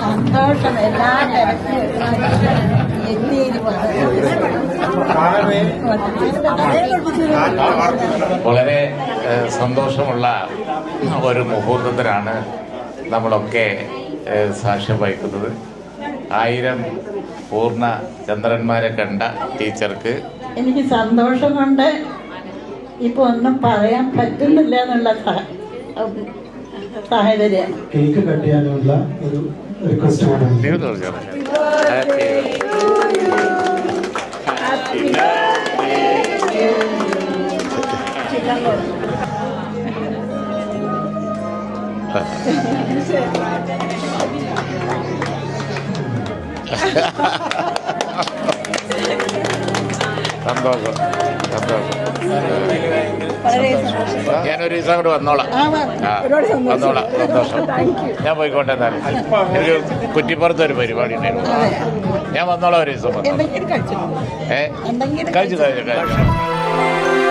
സന്തോഷം എല്ലാ വളരെ സന്തോഷമുള്ള ഒരു മുഹൂർത്തത്തിലാണ് നമ്മളൊക്കെ സാക്ഷ്യം വഹിക്കുന്നത്. ആയിരം പൂർണ ചന്ദ്രന്മാരെ കണ്ട ടീച്ചർക്ക് എനിക്ക് സന്തോഷം കൊണ്ട് ഇപ്പൊ ഒന്നും പറയാൻ പറ്റുന്നില്ല എന്നുള്ള സാഹചര്യം. കേക്ക് കട്ട് ചെയ്യാനുള്ള ഒരു റിക്വസ്റ്റ് സന്തോഷം. സന്തോഷം. ഞാനൊരു ദിവസം അങ്ങോട്ട് വന്നോളാം. വന്നോളാം. സന്തോഷം. ഞാൻ പോയിക്കോട്ടെ എന്നാലും. എനിക്ക് കുറ്റിപ്പുറത്ത് ഒരു പരിപാടി ഉണ്ടായിരുന്നു. ഞാൻ വന്നോളാം ഒരു ദിവസം ഏ? കഴിച്ചു കഴിച്ചു? കഴിച്ചു.